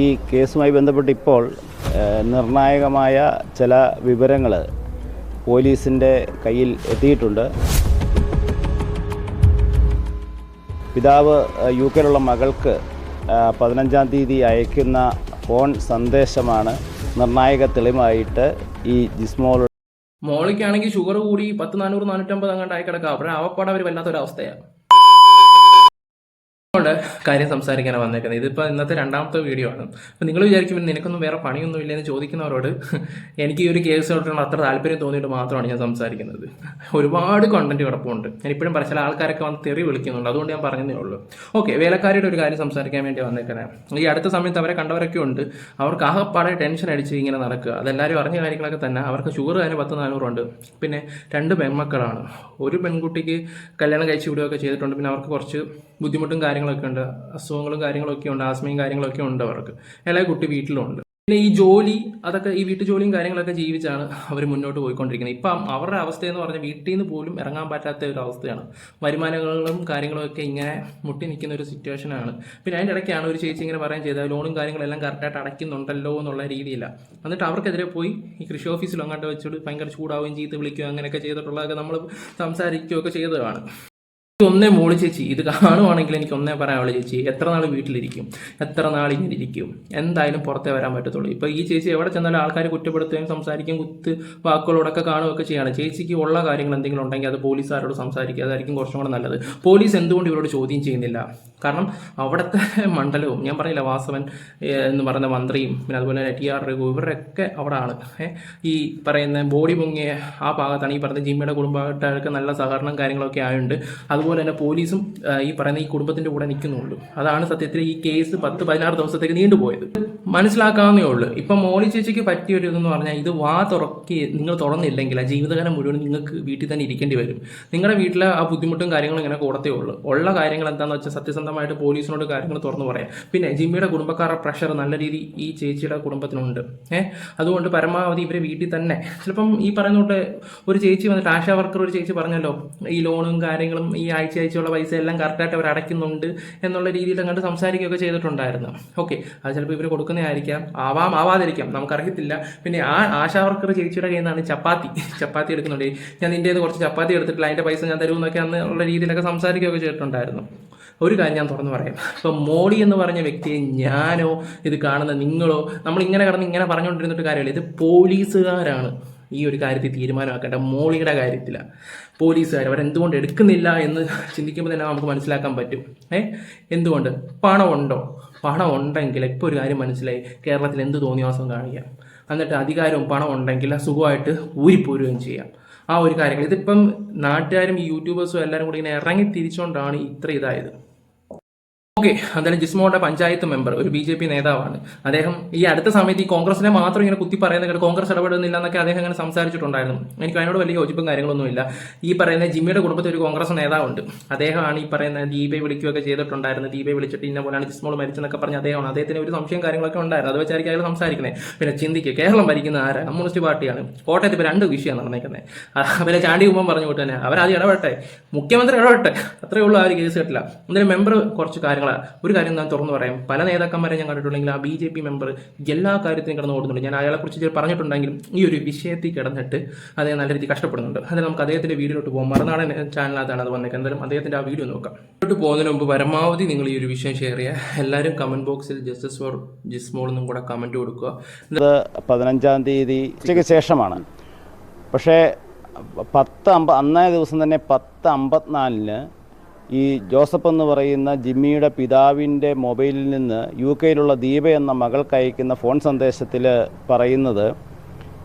ഈ കേസുമായി ബന്ധപ്പെട്ട് ഇപ്പോൾ നിർണായകമായ ചില വിവരങ്ങൾ പോലീസിന്റെ കയ്യിൽ എത്തിയിട്ടുണ്ട്. പിതാവ് യു കെയിലുള്ള മകൾക്ക് പതിനഞ്ചാം തീയതി അയക്കുന്ന ഫോൺ സന്ദേശമാണ് നിർണായക തെളിവായിട്ട് ഈ ജിസ്മോൾ മോളിക്കാണെങ്കിൽ ഷുഗർ കൂടി പത്ത് നാനൂറ് നാനൂറ്റമ്പത് അങ്ങോട്ട് ആയി കിടക്കാം അവിടെ അവപ്പാട് വല്ലാത്തൊരവസ്ഥയാണ് അതുകൊണ്ട് കാര്യം സംസാരിക്കാനാണ് വന്നേക്കുന്നത്. ഇതിപ്പോൾ ഇന്നത്തെ രണ്ടാമത്തെ വീഡിയോ ആണ്. അപ്പോൾ നിങ്ങൾ വിചാരിക്കും നിനക്കൊന്നും വേറെ പണിയൊന്നും ഇല്ലെന്ന് ചോദിക്കുന്നവരോട് എനിക്ക് ഈ ഒരു കേസിനോട്ടുള്ള അത്ര താല്പര്യം തോന്നിയിട്ട് മാത്രമാണ് ഞാൻ സംസാരിക്കുന്നത്. ഒരുപാട് കണ്ടന്റ് കിടപ്പുണ്ട്. ഞാൻ ഇപ്പോഴും പറ ചില ആൾക്കാരൊക്കെ വന്ന് തെറി വിളിക്കുന്നുണ്ട്. അതുകൊണ്ട് ഞാൻ പറഞ്ഞതേ ഉള്ളൂ. ഓക്കെ വേലക്കാരിയുടെ ഒരു കാര്യം സംസാരിക്കാൻ വേണ്ടി വന്നേക്കണേ. ഈ അടുത്ത സമയത്ത് അവരെ കണ്ടവരൊക്കെ ഉണ്ട്. അവർക്ക് ആകെപ്പാടെ ടെൻഷൻ അടിച്ച് ഇങ്ങനെ നടക്കുക. അതെല്ലാവരും അറിഞ്ഞ കാര്യങ്ങളൊക്കെ തന്നെ. അവർക്ക് ഷുഗർ തന്നെ പത്ത് നാനൂറുണ്ട് പിന്നെ രണ്ട് പെൺമക്കളാണ്. ഒരു പെൺകുട്ടിക്ക് കല്യാണം കഴിച്ച് വിടുകയൊക്കെ ചെയ്തിട്ടുണ്ട്. പിന്നെ അവർക്ക് കുറച്ച് ബുദ്ധിമുട്ടും കാര്യങ്ങളൊക്കെ ഉണ്ട് അസുഖങ്ങളും കാര്യങ്ങളൊക്കെ ഉണ്ട് ആസ്മയും കാര്യങ്ങളൊക്കെ ഉണ്ട് അവർക്ക്. എല്ലാ കുട്ടി വീട്ടിലുണ്ട്. പിന്നെ ഈ ജോലി അതൊക്കെ ഈ വീട്ടു ജോലിയും കാര്യങ്ങളൊക്കെ ജീവിച്ചാണ് അവർ മുന്നോട്ട് പോയിക്കൊണ്ടിരിക്കുന്നത്. ഇപ്പം അവരുടെ അവസ്ഥ എന്ന് പറഞ്ഞാൽ വീട്ടിൽ നിന്ന് പോലും ഇറങ്ങാൻ പറ്റാത്ത ഒരു അവസ്ഥയാണ്. വരുമാനങ്ങളും കാര്യങ്ങളും ഒക്കെ ഇങ്ങനെ മുട്ടി നിൽക്കുന്ന ഒരു സിറ്റുവേഷനാണ്. പിന്നെ അതിന്റെ ഇടയ്ക്കാണ് ഒരു ചേച്ചി ഇങ്ങനെ പറയാൻ ചെയ്തത് ലോണും കാര്യങ്ങളെല്ലാം കറക്റ്റായിട്ട് അടയ്ക്കുന്നുണ്ടല്ലോ എന്നുള്ള രീതിയില്ല. എന്നിട്ട് അവർക്കെതിരെ പോയി ഈ കൃഷി ഓഫീസിൽ അങ്ങോട്ട് വെച്ചിട്ട് ഭയങ്കര ചൂടാവുകയും ചീത്ത വിളിക്കുകയും അങ്ങനെയൊക്കെ ചെയ്തിട്ടുള്ളതൊക്കെ നമ്മൾ സംസാരിക്കുകയൊക്കെ ചെയ്തതാണ്. ഒന്നേ മോൾ ചേച്ചി ഇത് കാണുവാണെങ്കിൽ എനിക്ക് ഒന്നേ പറയാനുള്ള ചേച്ചി എത്ര നാൾ വീട്ടിലിരിക്കും എത്ര നാൾ ഇങ്ങനെ ഇരിക്കും എന്തായാലും പുറത്തേ വരാൻ പറ്റത്തുള്ളൂ. ഇപ്പൊ ഈ ചേച്ചി എവിടെ ചെന്നാലും ആൾക്കാർ കുറ്റപ്പെടുത്തുകയും സംസാരിക്കുകയും കുത്ത് വാക്കുകളോടൊക്കെ കാണുകയൊക്കെ ചെയ്യാണ്. ചേച്ചിക്ക് ഉള്ള കാര്യങ്ങൾ എന്തെങ്കിലും ഉണ്ടെങ്കിൽ അത് പോലീസുകാരോട് സംസാരിക്കുക അതായിരിക്കും കുറച്ചും കൂടെ നല്ലത്. പോലീസ് എന്തുകൊണ്ട് ഇവരോട് ചോദ്യം ചെയ്യുന്നില്ല? കാരണം അവിടുത്തെ മണ്ഡലവും ഞാൻ പറയില്ല വാസവൻ എന്ന് പറയുന്ന മന്ത്രിയും പിന്നെ അതുപോലെ തന്നെ ടി ആർ രഘു ഇവരൊക്കെ അവിടെ ആണ് ഈ പറയുന്ന ബോഡി പൊങ്ങിയ ആ ഭാഗത്താണ് ഈ പറയുന്ന ജിമ്മിയുടെ കുടുംബമായിട്ടൊക്കെ നല്ല സഹകരണം കാര്യങ്ങളൊക്കെ ആയുണ്ട് അതുപോലെ തന്നെ പോലീസും ഈ പറയുന്ന ഈ കുടുംബത്തിന്റെ കൂടെ നിൽക്കുന്നുള്ളൂ അതാണ് സത്യത്തിൽ ഈ കേസ് പത്ത് പതിനാറ് ദിവസത്തേക്ക് നീണ്ടുപോയത്. മനസ്സിലാക്കാവുന്നേ ഉള്ളൂ. ഇപ്പം മോളി ചേച്ചിക്ക് പറ്റിയ ഒരു ഇതെന്ന് പറഞ്ഞാൽ ഇത് വാ തുറക്കി നിങ്ങൾ തുറന്നില്ലെങ്കിൽ ആ ജീവിതകാലം മുഴുവൻ നിങ്ങൾക്ക് വീട്ടിൽ തന്നെ ഇരിക്കേണ്ടി വരും. നിങ്ങളുടെ വീട്ടിലെ ആ ബുദ്ധിമുട്ടും കാര്യങ്ങളും ഇങ്ങനെ കൂടത്തേ ഉള്ളൂ. ഉള്ള കാര്യങ്ങൾ എന്താണെന്ന് വെച്ചാൽ സത്യസന്ധമായിട്ട് പോലീസിനോട് കാര്യങ്ങൾ തുറന്നു പറയാം. പിന്നെ ജിമ്മിയുടെ കുടുംബക്കാരുടെ പ്രഷർ നല്ല രീതി ഈ ചേച്ചിയുടെ കുടുംബത്തിനുണ്ട്. ഏഹ് അതുകൊണ്ട് പരമാവധി ഇവരെ വീട്ടിൽ തന്നെ. ചിലപ്പം ഈ പറയുന്ന ഒരു ചേച്ചി വന്നിട്ട് ആശാ വർക്കർ ഒരു ചേച്ചി പറഞ്ഞല്ലോ ഈ ലോണും കാര്യങ്ങളും ഈ ആഴ്ച ആഴ്ചയുള്ള പൈസ എല്ലാം കറക്റ്റായിട്ട് അവർ അടയ്ക്കുന്നുണ്ട് എന്നുള്ള രീതിയിൽ അങ്ങോട്ട് സംസാരിക്കുകയൊക്കെ ചെയ്തിട്ടുണ്ടായിരുന്നു. ഓക്കെ. അത് ചിലപ്പോൾ ഇവർ കൊടുക്കുന്നതായിരിക്കാം ആവാം ആവാതിരിക്കാം. നമുക്കറിയത്തില്ല. പിന്നെ ആ ആശാ വർക്കർ ചേച്ചിയുടെ കയ്യിൽ നിന്നാണ് ചപ്പാത്തി. ചപ്പാത്തി എടുക്കുന്നുണ്ട്. ഞാൻ നിന്റെ നിന്ന് കുറച്ച് ചപ്പാത്തി എടുത്തിട്ടില്ല. അതിന്റെ പൈസ ഞാൻ തരുമെന്നൊക്കെ അന്ന് ഉള്ള രീതിയിലൊക്കെ സംസാരിക്കുകയൊക്കെ ചെയ്തിട്ടുണ്ടായിരുന്നു. ഒരു കാര്യം ഞാൻ തുറന്നു പറയാം. ഇപ്പം മോഡി എന്ന് പറഞ്ഞ വ്യക്തിയെ ഞാനോ ഇത് കാണുന്ന നിങ്ങളോ നമ്മൾ ഇങ്ങനെ കടന്ന് ഇങ്ങനെ പറഞ്ഞുകൊണ്ടിരുന്നിട്ട് കാര്യമില്ല. ഇത് പോലീസുകാരാണ്. ഈ ഒരു കാര്യത്തിൽ തീരുമാനമാക്കേണ്ട മോളിയുടെ കാര്യത്തിലാണ് പോലീസുകാർ അവരെന്തുകൊണ്ട് എടുക്കുന്നില്ല എന്ന് ചിന്തിക്കുമ്പോൾ തന്നെ നമുക്ക് മനസ്സിലാക്കാൻ പറ്റും. ഏ? എന്തുകൊണ്ട്? പണമുണ്ടോ? പണം ഉണ്ടെങ്കിൽ ഇപ്പോൾ ഒരു കാര്യം മനസ്സിലായി. കേരളത്തിൽ എന്ത് തോന്നിയാസം കാണിക്കാം. എന്നിട്ട് അധികാരവും പണം ഉണ്ടെങ്കിൽ സുഖമായിട്ട് ഊരിപ്പോരുകയും ചെയ്യാം. ആ ഒരു കാര്യങ്ങൾ. ഇതിപ്പം നാട്ടുകാരും ഈ യൂട്യൂബേഴ്സും എല്ലാവരും കൂടി ഇങ്ങനെ ഇറങ്ങി തിരിച്ചുകൊണ്ടാണ് ഇത്ര ഇതായത്. ഓക്കെ അതായത് ജിസ്മോടെ പഞ്ചായത്ത് മെമ്പർ ഒരു ബി ജെ പി നേതാവാണ്. അദ്ദേഹം ഈ അടുത്ത സമയത്ത് ഈ കോൺഗ്രസിനെ മാത്രം ഇങ്ങനെ കുത്തി പറയുന്ന കോൺഗ്രസ് ഇടപെടുന്നില്ല എന്നൊക്കെ അദ്ദേഹം അങ്ങനെ സംസാരിച്ചിട്ടുണ്ടായിരുന്നു. എനിക്ക് അതിനോട് വലിയ യോജിപ്പും കാര്യങ്ങളൊന്നുമില്ല. ഈ പറയുന്ന ജിമ്മിയുടെ കുടുംബത്തിൽ ഒരു കോൺഗ്രസ് നേതാവുണ്ട്. അദ്ദേഹമാണ് ഈ പറയുന്ന ദീപയെ വിളിക്കുകയൊക്കെ ചെയ്തിട്ടുണ്ടായിരുന്നു ദീപയെ വിളിച്ചിട്ട് ഇന്ന പോലെയാണ് ജിസ്മോൾ മരിച്ചെന്നൊക്കെ പറഞ്ഞ അദ്ദേഹമാണ്. അദ്ദേഹത്തിന് ഒരു സംശയം കാര്യങ്ങളൊക്കെ ഉണ്ടായിരുന്നു. അത് വെച്ചായിരിക്കും അയാൾ സംസാരിക്കുന്നത് പിന്നെ ചിന്തിക്കുക കേരളം ഭരിക്കുന്ന ആരാണ് കമ്മ്യൂണിസ്റ്റ് പാർട്ടിയാണ്. കോട്ടയത്ത് ഇപ്പോൾ രണ്ട് വിഷയമാണ് നടന്നേക്കുന്നത് അവരെ ചാണ്ടി ഉമ്മൻ പറഞ്ഞു വിട്ടു തന്നെ അവരാദ്യം ഇടപെട്ടെ. മുഖ്യമന്ത്രി ഇടപെട്ടെ. അത്രയേ ഉള്ളൂ ആ ഒരു കേസ് കിട്ടില്ല. എന്തായാലും മെമ്പർ കുറച്ച് കാര്യങ്ങൾ ഒരു കാര്യം ഞാൻ തുറന്നു പറയാം. പല നേതാക്കന്മാരെ ഞാൻ കണ്ടിട്ടുണ്ടെങ്കിൽ ആ ബി ജെ പി മെമ്പർ എല്ലാ കാര്യത്തിനും കിടന്ന് ഓടുന്നുണ്ട്. ഞാൻ അയാളെക്കുറിച്ച് പറഞ്ഞിട്ടുണ്ടെങ്കിലും ഈ ഒരു വിഷയത്തിൽ കിടന്നിട്ട് അദ്ദേഹം നല്ല രീതിയിൽ കഷ്ടപ്പെടുന്നുണ്ട്. അതായത് നമുക്ക് അദ്ദേഹത്തിന്റെ വീഡിയോട്ട് പോകാം മറുനാടൻ ചാനലിനകത്താണ് അത് വന്നേക്കുന്നത്. എന്തായാലും അദ്ദേഹത്തിന്റെ ആ വീഡിയോ നോക്കാം. വീട്ടിലോട്ട് പോകുന്നതിന് മുമ്പ് പരമാവധി നിങ്ങൾ ഈ ഒരു വിഷയം ഷെയർ ചെയ്യുക. എല്ലാവരും കമന്റ് ബോക്സിൽ ജസ്റ്റിസ് ഫോർ ജിസ്മോൾ എന്നും കൂടെ കമന്റ് കൊടുക്കുക. പതിനഞ്ചാം തീയതി ഉച്ചയ്ക്ക് ശേഷമാണ്. പക്ഷേ പത്ത് അമ്പ അന്നേ ദിവസം തന്നെ പത്ത് അമ്പത്തിനാലിന് ഈ ജോസഫ് എന്ന് പറയുന്ന ജിമ്മിയുടെ പിതാവിന്റെ മൊബൈലിൽ നിന്ന് യു കെയിലുള്ള ദീപ എന്ന മകൾക്ക് അയക്കുന്ന ഫോൺ സന്ദേശത്തിൽ പറയുന്നത്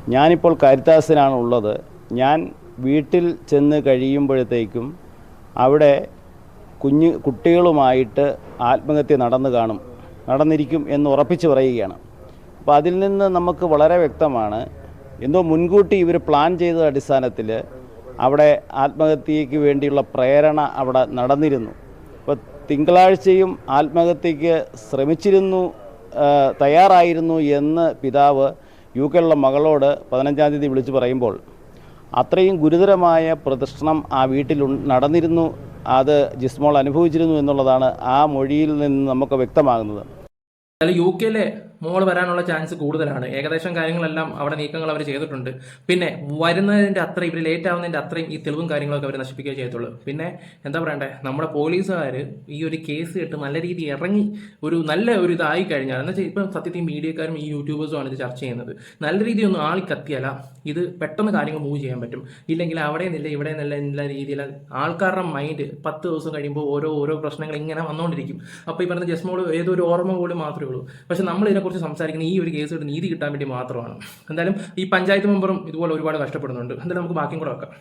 ഞാനിപ്പോൾ കരുത്താസിനാണ് ഉള്ളത് ഞാൻ വീട്ടിൽ ചെന്ന് കഴിയുമ്പോഴത്തേക്കും അവിടെ കുഞ്ഞു കുട്ടികളുമായിട്ട് ആത്മഹത്യ നടന്നു കാണും നടന്നിരിക്കും എന്ന് ഉറപ്പിച്ച് പറയുകയാണ്. അപ്പോൾ അതിൽ നിന്ന് നമുക്ക് വളരെ വ്യക്തമാണ് എന്തോ മുൻകൂട്ടി ഇവർ പ്ലാൻ ചെയ്ത അടിസ്ഥാനത്തിൽ അവിടെ ആത്മഹത്യയ്ക്ക് വേണ്ടിയുള്ള പ്രേരണ അവിടെ നടന്നിരുന്നു. അപ്പോൾ തിങ്കളാഴ്ചയും ആത്മഹത്യയ്ക്ക് ശ്രമിച്ചിരുന്നു തയ്യാറായിരുന്നു എന്ന് പിതാവ് യു കെയിലുള്ള മകളോട് പതിനഞ്ചാം തീയതി വിളിച്ചു പറയുമ്പോൾ അത്രയും ഗുരുതരമായ പ്രദർശനം ആ വീട്ടിൽ നടന്നിരുന്നു. അത് ജിസ്മോൾ അനുഭവിച്ചിരുന്നു എന്നുള്ളതാണ് ആ മൊഴിയിൽ നിന്ന് നമുക്ക് വ്യക്തമാകുന്നത്. യു കെയിലെ മോൾ വരാനുള്ള ചാൻസ് കൂടുതലാണ്. ഏകദേശം കാര്യങ്ങളെല്ലാം അവിടെ നീക്കങ്ങൾ അവർ ചെയ്തിട്ടുണ്ട്. പിന്നെ വരുന്നതിന്റെ അത്ര ഇവർ ലേറ്റ് ആവുന്നതിന്റെ അത്രയും ഈ തെളിവും കാര്യങ്ങളൊക്കെ അവർ നശിപ്പിക്കുകയെ ചെയ്യത്തുള്ളൂ. പിന്നെ എന്താ പറയണ്ടേ? നമ്മുടെ പോലീസുകാർ ഈ ഒരു കേസ് കേട്ട് നല്ല രീതിയിൽ ഇറങ്ങി ഒരു നല്ല ഒരു ഇതായി കഴിഞ്ഞാൽ എന്ന് ഇപ്പം സത്യത്തിൽ മീഡിയക്കാരും ഈ യൂട്യൂബേഴ്സും ആണ് ഇത് ചർച്ച ചെയ്യുന്നത്. നല്ല രീതിയിൽ ഒന്നും ആളി കത്തിയല്ല ഇത് പെട്ടെന്ന് കാര്യങ്ങൾ മൂവ് ചെയ്യാൻ പറ്റും. ഇല്ലെങ്കിൽ അവിടെ നിന്നില്ല ഇവിടെ നിന്നില്ല എന്നുള്ള രീതിയിൽ ആൾക്കാരുടെ മൈൻഡ് പത്ത് ദിവസം കഴിയുമ്പോൾ ഓരോ ഓരോ പ്രശ്നങ്ങൾ ഇങ്ങനെ വന്നുകൊണ്ടിരിക്കും അപ്പോൾ ഈ പറഞ്ഞ ജസ്മോൾ ഏതോ ഒരു ഓർമ്മ പോലും മാത്രമേ ഉള്ളൂ. പക്ഷെ നമ്മൾ ഇതിനെക്കുറിച്ച് സംസാരിക്കുന്ന ഈ ഒരു കേസ് നീതി കിട്ടാൻ വേണ്ടി മാത്രമാണ്. എന്തായാലും ഈ പഞ്ചായത്ത് മെമ്പറും ഇതുപോലെ ഒരുപാട് കഷ്ടപ്പെടുന്നുണ്ട്. എന്തായാലും നമുക്ക് ബാക്കിയും കൂടെ വെക്കാം.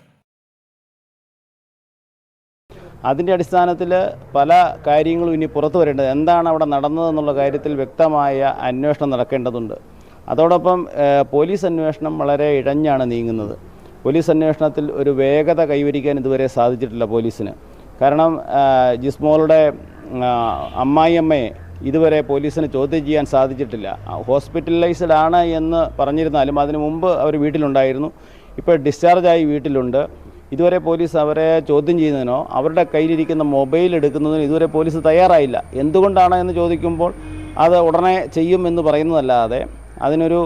അതിന്റെ അടിസ്ഥാനത്തിൽ പല കാര്യങ്ങളും ഇനി പുറത്തു വരേണ്ടത് എന്താണ് അവിടെ നടന്നതെന്നുള്ള കാര്യത്തിൽ വ്യക്തമായ അന്വേഷണം നടക്കേണ്ടതുണ്ട്. അതോടൊപ്പം പോലീസ് അന്വേഷണം വളരെ ഇഴഞ്ഞാണ് നീങ്ങുന്നത്. പോലീസ് അന്വേഷണത്തിൽ ഒരു വേഗത കൈവരിക്കാൻ ഇതുവരെ സാധിച്ചിട്ടില്ല പോലീസിന്. കാരണം ജിസ്മോളുടെ അമ്മായിയമ്മയെ ഇതുവരെ പോലീസിന് ചോദ്യം ചെയ്യാൻ സാധിച്ചിട്ടില്ല. ഹോസ്പിറ്റലൈസ്ഡ് ആണ് എന്ന് പറഞ്ഞിരുന്നാലും അതിനു മുമ്പ് അവർ വീട്ടിലുണ്ടായിരുന്നു. ഇപ്പോൾ ഡിസ്ചാർജായി വീട്ടിലുണ്ട്. ഇതുവരെ പോലീസ് അവരെ ചോദ്യം ചെയ്യുന്നതിനോ അവരുടെ കയ്യിലിരിക്കുന്ന മൊബൈൽ എടുക്കുന്നതിനോ ഇതുവരെ പോലീസ് തയ്യാറായില്ല. എന്തുകൊണ്ടാണ് എന്ന് ചോദിക്കുമ്പോൾ അത് ഉടനെ ചെയ്യും എന്ന് പറയുന്നതല്ലാതെ അതിനൊരു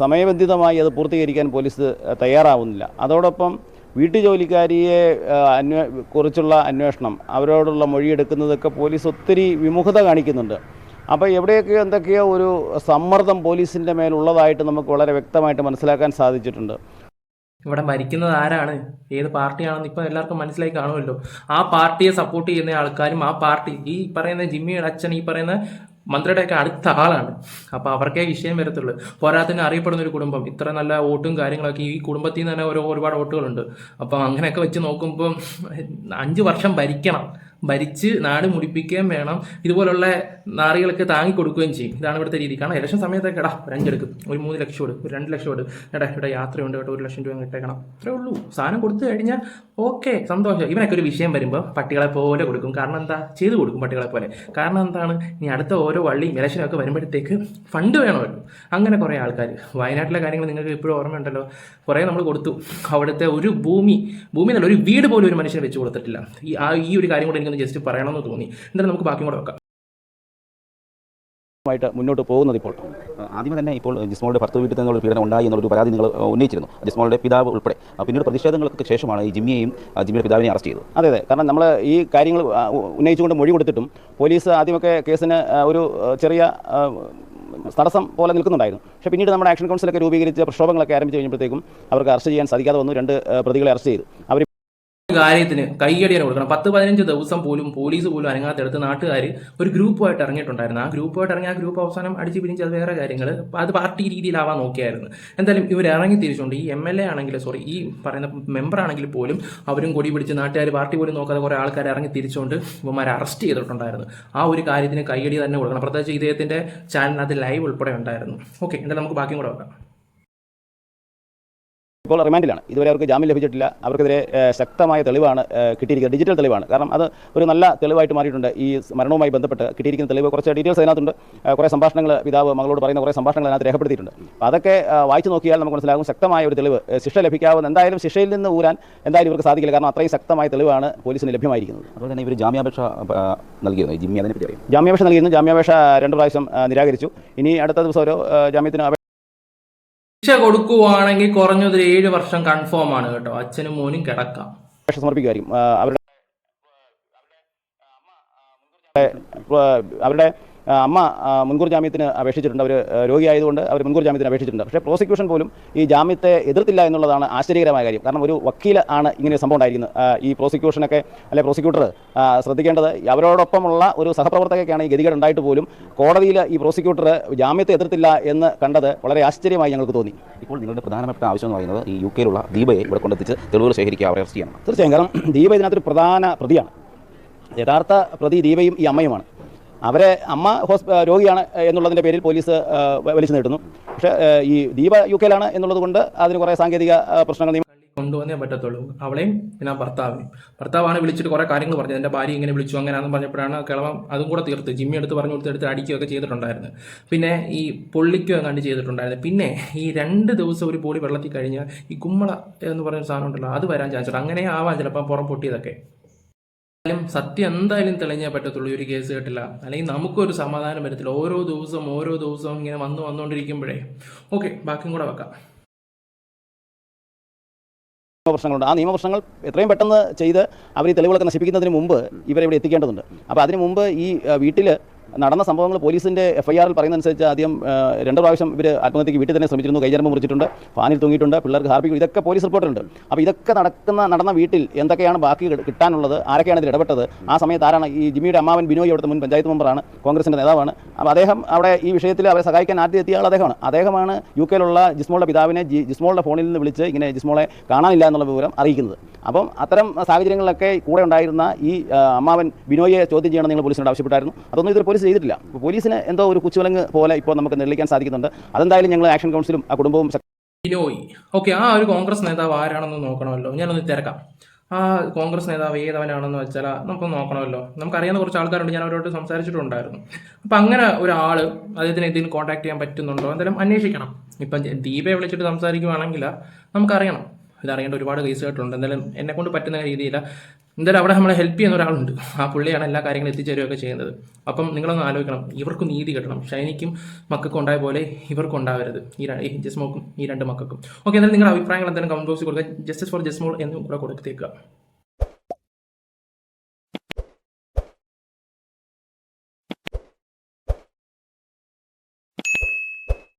സമയബന്ധിതമായി അത് പൂർത്തീകരിക്കാൻ പോലീസ് തയ്യാറാവുന്നില്ല. അതോടൊപ്പം വീട്ടുജോലിക്കാരിയെ അന്വേ കുറിച്ചുള്ള അന്വേഷണം അവരോടുള്ള മൊഴിയെടുക്കുന്നതൊക്കെ പോലീസ് ഒത്തിരി വിമുഖത കാണിക്കുന്നുണ്ട്. അപ്പോൾ എവിടെയൊക്കെയോ എന്തൊക്കെയോ ഒരു സമ്മർദ്ദം പോലീസിന്റെ മേലുള്ളതായിട്ട് നമുക്ക് വളരെ വ്യക്തമായിട്ട് മനസ്സിലാക്കാൻ സാധിച്ചിട്ടുണ്ട്. ഇവിടെ മരിക്കുന്നത് ആരാണ്? ഏത് പാർട്ടിയാണെന്ന് ഇപ്പം എല്ലാവർക്കും മനസ്സിലായി കാണുമല്ലോ. ആ പാർട്ടിയെ സപ്പോർട്ട് ചെയ്യുന്ന ആൾക്കാരും ആ പാർട്ടി ഈ പറയുന്ന ജിമ്മിയുടെ അച്ഛൻ ഈ പറയുന്ന മന്ത്രിയുടെയൊക്കെ അടുത്ത ആളാണ്. അപ്പോൾ അവർക്കേ വിഷയം വരത്തുള്ളൂ. പോരാത്തിന് അറിയപ്പെടുന്ന ഒരു കുടുംബം ഇത്ര നല്ല വോട്ടും കാര്യങ്ങളൊക്കെ ഈ കുടുംബത്തിൽ നിന്ന് തന്നെ ഓരോ ഒരുപാട് വോട്ടുകളുണ്ട്. അപ്പോൾ അങ്ങനെയൊക്കെ വെച്ച് നോക്കുമ്പോൾ അഞ്ച് വർഷം ഭരിക്കണം. ഭരിച്ച് നാട് മുടിപ്പിക്കുകയും വേണം. ഇതുപോലുള്ള നാറികൾക്ക് താങ്ങി കൊടുക്കുകയും ചെയ്യും. ഇതാണ് ഇവിടുത്തെ രീതി. കാരണം ഇലക്ഷൻ സമയത്തൊക്കെ എടാ ഒരു അഞ്ചെടുക്കും ഒരു മൂന്ന് ലക്ഷം എടുക്കും. ഒരു രണ്ട് ലക്ഷം എടുക്കും. എടാ ഇവിടെ യാത്രയുണ്ട് കേട്ടോ. ഒരു ലക്ഷം രൂപ കിട്ടേക്കണം അത്രേ ഉള്ളൂ. സാധനം കൊടുത്തു കഴിഞ്ഞാൽ ഓക്കെ സന്തോഷം. ഇവനൊക്കെ ഒരു വിഷയം വരുമ്പോൾ പട്ടികളെ പോലെ കൊടുക്കും. കാരണം എന്താ? ചെയ്തു കൊടുക്കും പട്ടികളെ പോലെ. കാരണം എന്താണ്? ഇനി അടുത്ത ഓരോ വള്ളിയും ഇലക്ഷനൊക്കെ വരുമ്പോഴത്തേക്ക് ഫണ്ട് വേണമല്ലോ അങ്ങനെ കുറേ ആൾക്കാർ. വയനാട്ടിലെ കാര്യങ്ങൾ നിങ്ങൾക്ക് ഇപ്പോഴും ഓർമ്മയുണ്ടല്ലോ. കുറേ നമ്മൾ കൊടുത്തു. അവിടുത്തെ ഒരു ഭൂമി ഭൂമി എന്നല്ല ഒരു വീട് പോലും ഒരു മനുഷ്യനെ വെച്ച് കൊടുത്തിട്ടില്ല. ഈ ആ ഈ ഒരു കാര്യം കൂടെ എനിക്കൊന്ന് ജസ്റ്റ് പറയണമെന്ന് തോന്നി. എന്തായാലും നമുക്ക് ബാക്കി കൂടെ വെക്കാം. മായിട്ട് മുന്നോട്ട് പോകുന്നത് ഇപ്പോൾ. ആദ്യമേ തന്നെ ഇപ്പോൾ ജിസ്മോളുടെ ഭർത്തൃ വീട്ടിൽ നിന്നുള്ള പീഡനം ഉണ്ടായി എന്നുള്ളൊരു പരാതി നിങ്ങൾ ഉന്നയിച്ചിരുന്നു. ജിസ്മോളുടെ പിതാവ് ഉൾപ്പെടെ. പിന്നീട് പ്രതിഷേധങ്ങൾക്ക് ശേഷമാണ് ഈ ജിമ്മിയെയും ജിമ്മിയുടെ പിതാവിനെ അറസ്റ്റ് ചെയ്തത്. അതെ അതെ. കാരണം നമ്മൾ ഈ കാര്യങ്ങൾ ഉന്നയിച്ചുകൊണ്ട് മൊഴി കൊടുത്തിട്ടും പോലീസ് ആദ്യമൊക്കെ കേസിന് ഒരു ചെറിയ തടസ്സം പോലെ നിൽക്കുന്നുണ്ടായിരുന്നു. പക്ഷേ പിന്നീട് നമ്മുടെ ആക്ഷൻ കൗൺസിലൊക്കെ രൂപീകരിച്ച് പ്രക്ഷോഭങ്ങളൊക്കെ ആരംഭിച്ച് കഴിഞ്ഞപ്പോഴത്തേക്കും അവർക്ക് അറസ്റ്റ് ചെയ്യാൻ സാധിക്കാതെ വന്നു. രണ്ട് പ്രതികളെ അറസ്റ്റ് ചെയ്തു. അവർ കാര്യത്തിന് കൈയടിയാണ് കൊടുക്കണം. പത്ത് പതിനഞ്ച് ദിവസം പോലും പോലീസ് പോലും അനങ്ങാത്തെടുത്ത് നാട്ടുകാർ ഒരു ഗ്രൂപ്പുമായിട്ട് ഇറങ്ങിയിട്ടുണ്ടായിരുന്നു. ആ ഗ്രൂപ്പുമായിട്ട് ഇറങ്ങി ആ ഗ്രൂപ്പ് അവസാനം അടിച്ച് പിരിഞ്ഞ് അത് വേറെ കാര്യങ്ങൾ അത് പാർട്ടി രീതിയിലാവാൻ നോക്കിയായിരുന്നു. എന്തായാലും ഇവർ ഇറങ്ങി തിരിച്ചുകൊണ്ട് ഈ എം എൽ എ ആണെങ്കിൽ സോറി ഈ പറയുന്ന മെമ്പർ ആണെങ്കിൽ പോലും അവരും കൊടി പിടിച്ച് നാട്ടുകാർ പാർട്ടി പോലും നോക്കാതെ കുറേ ആൾക്കാർ ഇറങ്ങി തിരിച്ചുകൊണ്ട് ഇവന്മാരെ അറസ്റ്റ് ചെയ്തിട്ടുണ്ടായിരുന്നു. ആ ഒരു കാര്യത്തിന് കൈയടി തന്നെ കൊടുക്കണം. പ്രത്യേകിച്ച് ഇദ്ദേഹത്തിന്റെ ചാനലിനകത്ത് ലൈവ് ഉൾപ്പെടെ ഉണ്ടായിരുന്നു. ഓക്കെ എന്തായാലും നമുക്ക് ബാക്കിയും കൂടെ വെക്കാം ഇപ്പോൾ റിമാൻഡിലാണ്. ഇതുവരെ അവർക്ക് ജാമ്യം ലഭിച്ചിട്ടില്ല. അവർക്കെതിരെ ശക്തമായ തെളിവാണ് കിട്ടിയിരിക്കുന്നത് ഡിജിറ്റൽ തെളിവാണ്. കാരണം അത് ഒരു നല്ല തെളിവായിട്ട് മാറിയിട്ടുണ്ട്. ഈ മരണവുമായി ബന്ധപ്പെട്ട് കിട്ടിയിരിക്കുന്ന തെളിവ് കുറച്ച് ഡീറ്റെയിൽസ് അതിനകത്തുണ്ട്. കുറെ സംഭാഷണങ്ങൾ പിതാവ് മകളോട് പറയുന്ന കുറേ സംഭാഷണങ്ങൾ അതിനകത്ത് രേഖപ്പെടുത്തിയിട്ടുണ്ട്. അപ്പോൾ അതൊക്കെ വായിച്ചു നോക്കിയാൽ നമുക്ക് മനസ്സിലാകും ശക്തമായ ഒരു തെളിവ് ശിക്ഷ ലഭിക്കാവുന്ന എന്തായാലും ശിക്ഷയിൽ നിന്ന് ഊരാൻ എന്തായാലും ഇവർക്ക് സാധിക്കില്ല. കാരണം അത്രയും ശക്തമായ തെളിവാണ് പോലീസിന് ലഭ്യമായിരിക്കുന്നത്. അതുപോലെ തന്നെ ഇവർ ജാമ്യാപേക്ഷ നൽകിയിരുന്നു. ജാമ്യാപേക്ഷ നൽകിയിരുന്നു. ജാമ്യാപേക്ഷ രണ്ട് പ്രാവശ്യം നിരാകരിച്ചു. ഇനി അടുത്ത ദിവസം ഒരു ജാമ്യത്തിന് ശിക്ഷ കൊടുക്കുവാണെങ്കിൽ കുറഞ്ഞത് ഒരു ഏഴ് വർഷം കൺഫേം ആണ് കേട്ടോ. അച്ഛനും മോനും കിടക്കാം. സമർപ്പിക്കുമായിരിക്കും അവരുടെ അവരുടെ അമ്മ മുൻകൂർ ജാമ്യത്തിന് അപേക്ഷിച്ചിട്ടുണ്ട്. അവർ രോഗിയായതുകൊണ്ട് അവർ മുൻകൂർ ജാമ്യത്തിന് അപേക്ഷിച്ചിട്ടുണ്ട്. പക്ഷേ പ്രോസിക്യൂഷൻ പോലും ഈ ജാമ്യത്തെ എതിർത്തില്ല എന്നുള്ളതാണ് ആശ്ചര്യകരമായ കാര്യം. കാരണം ഒരു വക്കീൽ ആണ് ഇങ്ങനെ ഒരു സംഭവം ഉണ്ടായിരിക്കുന്നത്. ഈ പ്രോസിക്യൂഷനൊക്കെ അല്ലെ പ്രോസിക്യൂട്ടർ ശ്രദ്ധിക്കേണ്ടത് അവരോടൊപ്പമുള്ള ഒരു സഹപ്രവർത്തകയ്ക്കാണ് ഈ ഗതികേട് ഉണ്ടായിട്ട് പോലും കോടതിയിൽ ഈ പ്രോസിക്യൂട്ടർ ജാമ്യത്തെ എതിർത്തില്ല എന്ന് കണ്ടത് വളരെ ആശ്ചര്യമായി ഞങ്ങൾക്ക് തോന്നി. ഇപ്പോൾ നിങ്ങളുടെ പ്രധാനപ്പെട്ട ആവശ്യം എന്ന് പറയുന്നത് ഈ യു കെയിലുള്ള ദീപയെ ഇവിടെ കൊണ്ടെത്തിച്ച് തെളിവുകൾ ശേഖരിക്കുക അവരെ അറസ്റ്റ് ചെയ്യണം. തീർച്ചയായും കാരണം ദീപ ഇതിനകത്തൊരു പ്രധാന പ്രതിയാണ്. യഥാർത്ഥ പ്രതി ദീപയും ഈ അമ്മയുമാണ്. അവരെ അമ്മ ഹോസ്പ രോഗിയാണ് എന്നുള്ളതിന്റെ പേരിൽ പോലീസ് വലിച്ചു നീട്ടുന്നു. പക്ഷേ ഈ ദീപ യു കെയിലാണ് എന്നുള്ളത് കൊണ്ട് അതിന് കുറേ സാങ്കേതിക പ്രശ്നങ്ങൾ കൊണ്ടുവന്നേ പറ്റത്തുള്ളൂ. അവളെയും പിന്നെ ഭർത്താവിനെയും. ഭർത്താവാണ് വിളിച്ചിട്ട് കുറേ കാര്യങ്ങൾ പറഞ്ഞത് എന്റെ ഭാര്യ ഇങ്ങനെ വിളിച്ചു അങ്ങനെയാണെന്ന് പറഞ്ഞപ്പോഴാണ് കിളവൻ അതും കൂടെ തീർത്ത് ജിമ്മി എടുത്ത് പറഞ്ഞു കൊടുത്ത് എടുത്ത് അടിക്കുകയൊക്കെ ചെയ്തിട്ടുണ്ടായിരുന്നു. പിന്നെ ഈ പൊള്ളിക്കുകയോ കണ്ട് ചെയ്തിട്ടുണ്ടായിരുന്നു. പിന്നെ ഈ രണ്ട് ദിവസം ഒരു പോളി വെള്ളത്തിൽ കഴിഞ്ഞാൽ ഈ കുമ്മള എന്ന് പറഞ്ഞൊരു സാധനം ഉണ്ടല്ലോ അത് വരാൻ ചാൻസ് ഉണ്ട് അങ്ങനെ ആവാൻ ചിലപ്പോൾ പുറം പൊട്ടിയതൊക്കെ. എന്തായാലും സത്യം എന്തായാലും തെളിഞ്ഞേ പറ്റത്തുള്ളൂ ഒരു കേസ് കേട്ടില്ല. അല്ലെങ്കിൽ നമുക്കൊരു സമാധാനം വരത്തില്ല. ഓരോ ദിവസവും ഓരോ ദിവസവും ഇങ്ങനെ വന്ന് വന്നുകൊണ്ടിരിക്കുമ്പോഴേ ഓക്കെ ബാക്കിയും കൂടെ വെക്കാം. നിയമപ്രശ്നങ്ങളുണ്ട്. ആ നിയമപ്രശ്നങ്ങൾ എത്രയും പെട്ടെന്ന് ചെയ്ത് അവർ ഈ തെളിവുകളൊക്കെ നശിപ്പിക്കുന്നതിന് മുമ്പ് ഇവരെ ഇവിടെ എത്തിക്കേണ്ടതുണ്ട്. അപ്പോൾ അതിന് മുമ്പ് ഈ വീട്ടിൽ നടന്ന സംഭവങ്ങൾ പോലീസിന്റെ എഫ് ഐ ആറിൽ പറയുന്നതനുസരിച്ച് ആദ്യം രണ്ടു രണ്ട് പ്രാവശ്യം ഇവർ ആത്മഹത്യക്ക് വീട്ടിൽ തന്നെ ശ്രമിച്ചിരുന്നു. കൈചരമ്പ് മുറിച്ചിട്ടുണ്ട്. ഫാനിൽ തൂങ്ങിയിട്ടുണ്ട്. പിള്ളേർക്ക് ഹാർപ്പിക്കും. ഇതൊക്കെ പോലീസ് റിപ്പോർട്ടുണ്ട്. അപ്പോൾ ഇതൊക്കെ നടക്കുന്ന നടന്ന വീട്ടിൽ എന്തൊക്കെയാണ് ബാക്കി കിട്ടാനുള്ളത്? ആരൊക്കെയാണ് ഇതിൽ ഇടപെട്ടത്? ആ സമയത്ത് ആരാണ്? ഈ ജിമ്മിയുടെ അമ്മാവൻ ബിനോയ് അവിടുത്തെ മുൻ പഞ്ചായത്ത് മെമ്പറാണ് കോൺഗ്രസിന്റെ നേതാവാണ്. അപ്പോൾ അദ്ദേഹം അവിടെ ഈ വിഷയത്തിൽ അവരെ സഹായിക്കാൻ ആദ്യം എത്തിയ ആൾ അദ്ദേഹമാണ്. അദ്ദേഹമാണ് യു കെയിലുള്ള ജിസ്മോളുടെ പിതാവിനെ ജി ജിസ്മോളുടെ ഫോണിൽ നിന്ന് വിളിച്ച് ഇങ്ങനെ ജിസ്മോളെ കാണാനില്ല എന്നുള്ള വിവരം അറിയിക്കുന്നത്. അപ്പം അത്തരം സാഹചര്യങ്ങളിലൊക്കെ കൂടെ ഉണ്ടായിരുന്ന ഈ അമ്മാവൻ ബിനോയെ ചോദ്യം ചെയ്യണം നിങ്ങൾ പോലീസിനോട് ആവശ്യപ്പെട്ടായിരുന്നു. അതൊന്നും ഇതൊരു പോലീസ് ചെയ്തിട്ടില്ല. അപ്പോൾ പോലീസിന് എന്തോ ഒരു കുച്ചുവലങ്ങ് പോലെ ഇപ്പോൾ നമുക്ക് നിർണയിക്കാൻ സാധിക്കുന്നുണ്ട്. അതെന്തായാലും ഞങ്ങൾ ആക്ഷൻ കൗൺസിലും ആ കുടുംബവും ബിനോയ്. ഓക്കെ ആ ഒരു കോൺഗ്രസ് നേതാവ് ആരാണെന്ന് നോക്കണമല്ലോ? ഞാനൊന്ന് തിരക്കാം. ആ കോൺഗ്രസ് നേതാവ് ഏതവനാണെന്ന് വെച്ചാൽ നമുക്ക് നോക്കണമല്ലോ. നമുക്കറിയാവുന്ന കുറച്ച് ആൾക്കാരുണ്ട്. ഞാൻ അവരോട് സംസാരിച്ചിട്ടുണ്ടായിരുന്നു. അപ്പം അങ്ങനെ ഒരാൾ അദ്ദേഹത്തിന് എന്തെങ്കിലും കോൺടാക്ട് ചെയ്യാൻ പറ്റുന്നുണ്ടോ? എന്തായാലും അന്വേഷിക്കണം. ഇപ്പം ദീപയെ വിളിച്ചിട്ട് സംസാരിക്കുകയാണെങ്കിൽ നമുക്കറിയണം. ഇതറിയേണ്ട ഒരുപാട് കേസുകളുണ്ട് എന്തായാലും എന്നെ കൊണ്ട് പറ്റുന്ന രീതിയിൽ എന്തായാലും അവിടെ നമ്മളെ ഹെൽപ്പ് ചെയ്യുന്ന ഒരാളുണ്ട്. ആ പുള്ളിയാണ് എല്ലാ കാര്യങ്ങളും എത്തിച്ചേരുകയൊക്കെ ചെയ്യുന്നത്. അപ്പം നിങ്ങളൊന്ന് ആലോചിക്കണം. ഇവർക്ക് നീതി കിട്ടണം. ഷൈനിക്കും മക്കൾക്കും ഉണ്ടായ പോലെ ഇവർക്കും ഉണ്ടാവരുത്. ഈ ജസ്മോക്കും ഈ രണ്ട് മക്കൾക്കും. ഓക്കെ എന്തായാലും നിങ്ങളുടെ അഭിപ്രായങ്ങൾ എന്തായാലും കമന്റ് ബോക്സിൽ കൊടുക്കുക. ജസ്റ്റിസ് ഫോർ ജസ്മോൾ എന്ന് കൂടെ കൊടുത്തേക്കുക.